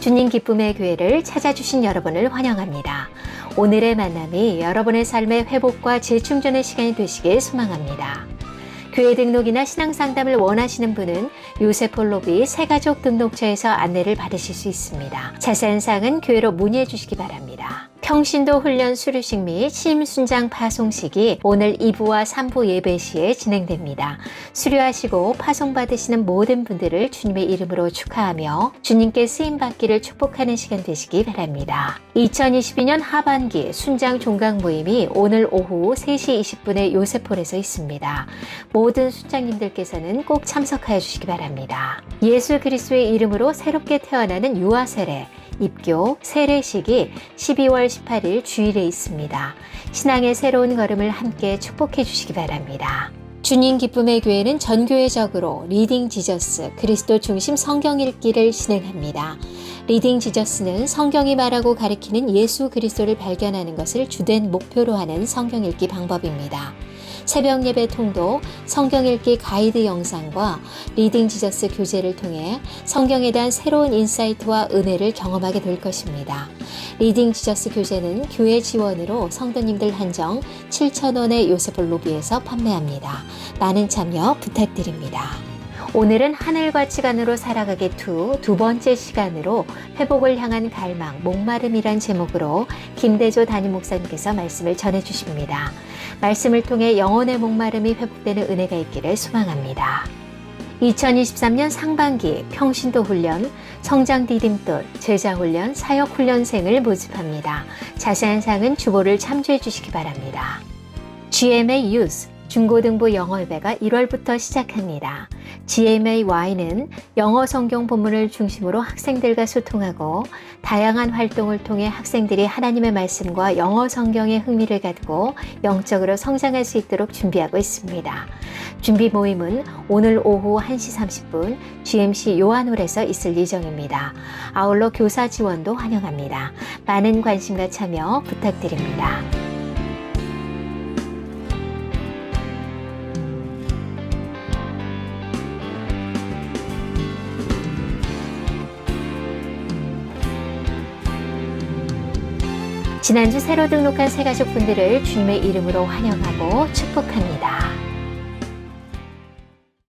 주님 기쁨의 교회를 찾아주신 여러분을 환영합니다. 오늘의 만남이 여러분의 삶의 회복과 재충전의 시간이 되시길 소망합니다. 교회 등록이나 신앙 상담을 원하시는 분은 요세폴 로비 새가족 등록처에서 안내를 받으실 수 있습니다. 자세한 사항은 교회로 문의해 주시기 바랍니다. 평신도 훈련 수료식 및 심순장 파송식이 오늘 2부와 3부 예배 시에 진행됩니다. 수료하시고 파송받으시는 모든 분들을 주님의 이름으로 축하하며 주님께 쓰임 받기를 축복하는 시간 되시기 바랍니다. 2022년 하반기 순장 종강 모임이 오늘 오후 3시 20분에 요세폴에서 있습니다. 모든 순장님들께서는 꼭 참석하여 주시기 바랍니다. 예수 그리스도의 이름으로 새롭게 태어나는 유아 세례 입교 세례식이 12월 18일 주일에 있습니다. 신앙의 새로운 걸음을 함께 축복해 주시기 바랍니다. 주님 기쁨의 교회는 전교회적으로 리딩 지저스 그리스도 중심 성경 읽기를 진행합니다. 리딩 지저스는 성경이 말하고 가리키는 예수 그리스도를 발견하는 것을 주된 목표로 하는 성경 읽기 방법입니다. 새벽 예배 통도 성경 읽기 가이드 영상과 리딩 지저스 교재를 통해 성경에 대한 새로운 인사이트와 은혜를 경험하게 될 것입니다. 리딩 지저스 교재는 교회 지원으로 성도님들 한정 7,000원의 요셉볼 로비에서 판매합니다. 많은 참여 부탁드립니다. 오늘은 하늘과 치간으로 살아가게 투두 번째 시간으로 회복을 향한 갈망, 목마름이란 제목으로 김대조 담임 목사님께서 말씀을 전해 주십니다. 말씀을 통해 영혼의 목마름이 회복되는 은혜가 있기를 소망합니다. 2023년 상반기 평신도 훈련, 성장 디딤돌, 제자 훈련, 사역 훈련생을 모집합니다. 자세한 사항은 주보를 참조해 주시기 바랍니다. GMA 유스 중고등부 영어 예배가 1월부터 시작합니다. GMAY는 영어 성경 본문을 중심으로 학생들과 소통하고 다양한 활동을 통해 학생들이 하나님의 말씀과 영어 성경에 흥미를 갖고 영적으로 성장할 수 있도록 준비하고 있습니다. 준비 모임은 오늘 오후 1시 30분 GMC 요한홀에서 있을 예정입니다. 아울러 교사 지원도 환영합니다. 많은 관심과 참여 부탁드립니다. 지난주 새로 등록한 새 가족분들을 주님의 이름으로 환영하고 축복합니다.